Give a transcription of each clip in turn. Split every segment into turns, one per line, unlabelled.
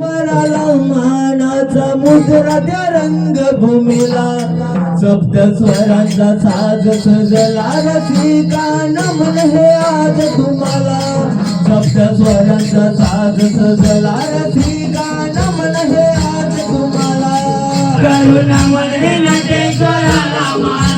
मानाचा मुद्रा त्या रंगभूमीला. सप्त स्वरांचा साज सजला रसिका नमन हे आज तुम्हाला. सप्त स्वरांचा साज सजला रसिका नमन हे आज तुम्हाला.
करुणामय नटेश्वराला मानाचा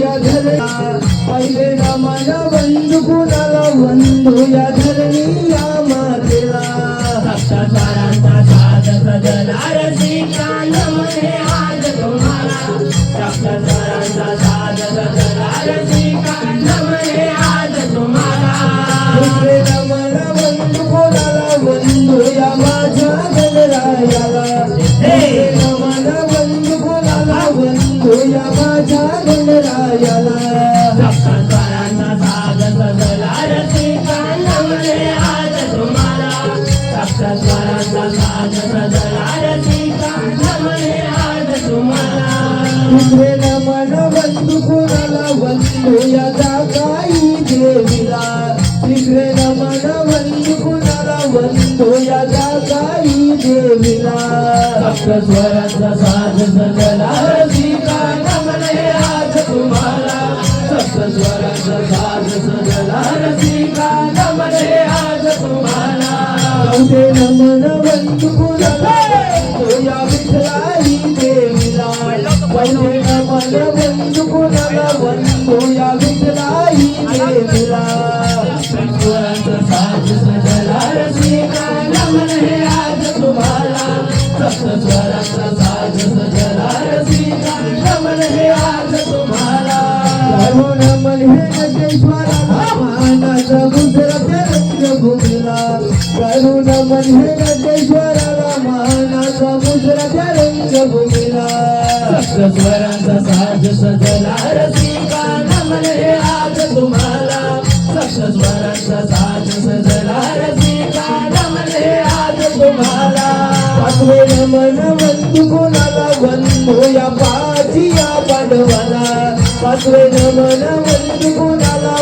या
धरला पहिले नमन बंधू कुणाला बंधू या धरणी मातेला
सजला रसिका नमने आज तुम्हाला. सजला नमन
बंधू कुणाला बंधू या काही देवीला. तिसरे नमन बंधू कुणाला बंधू या काही देवीला.
सप्तस्वरांचा साज सजला
चौथे नमन बंधू कुणाला बंधू या विठलाई देवीला. चौथे नमन बंधू कुणाला बंधू या विठलाई देवीला
सप्तस्वरांचा साज सजला रसिका नमने आज तुम्हाला. सप्तस्वरांचा साज सजला रसिका नमने आज तुम्हाला.
करुण मन हे नटेश्वराला मानाचा रंगभूमीला मन हे नटेश्वराला मानाचा मुद्रा त्या रंगभूमीला.
सप्तस्वरांचा साज सजला रसिका नमने आज तुम्हाला. सप्तस्वरांचा साज सजला रसिका नमने आज तुम्हाला.
पाचवे नमन कोणाला बंधू या पाची या पांडवाला पाचवे नमन कोणाला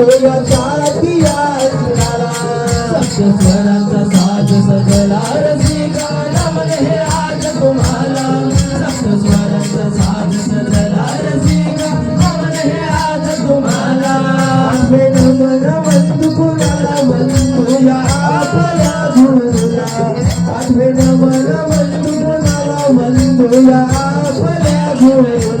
बंधू या साथिया
साज रसिका आज तुम्हाला सप्तस्वरांचा साज सजला रसिका आज तुम्हाला
पाचवे नमन बंधू कुणाला गुरुला नमन कुणाला आपल्या गुरुला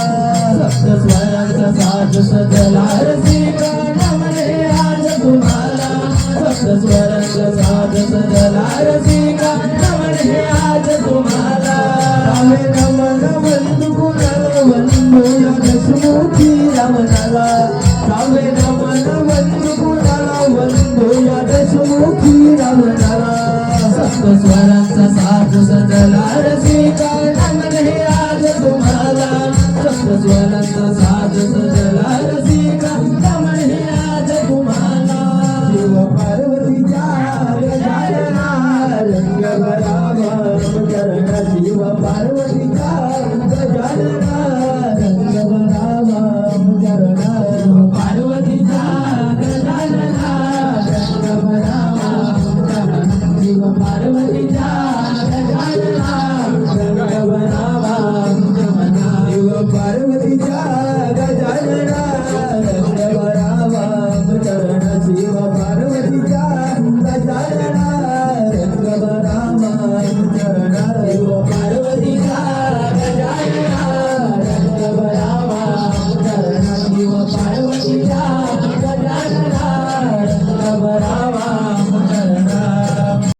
साज सजला रसिका नमन हे आज तुम्हाला सप्त स्वरांचा साज सजला रसिका नमन हे आज तुम्हाला
रामे नमन बंधू कुणाला बंधू या दशमुखी रावणाला रामे नमन बंधू कुणाला बंधू या दशमुखी रावणाला
सप्त स्वरांचा साज सजला रसिका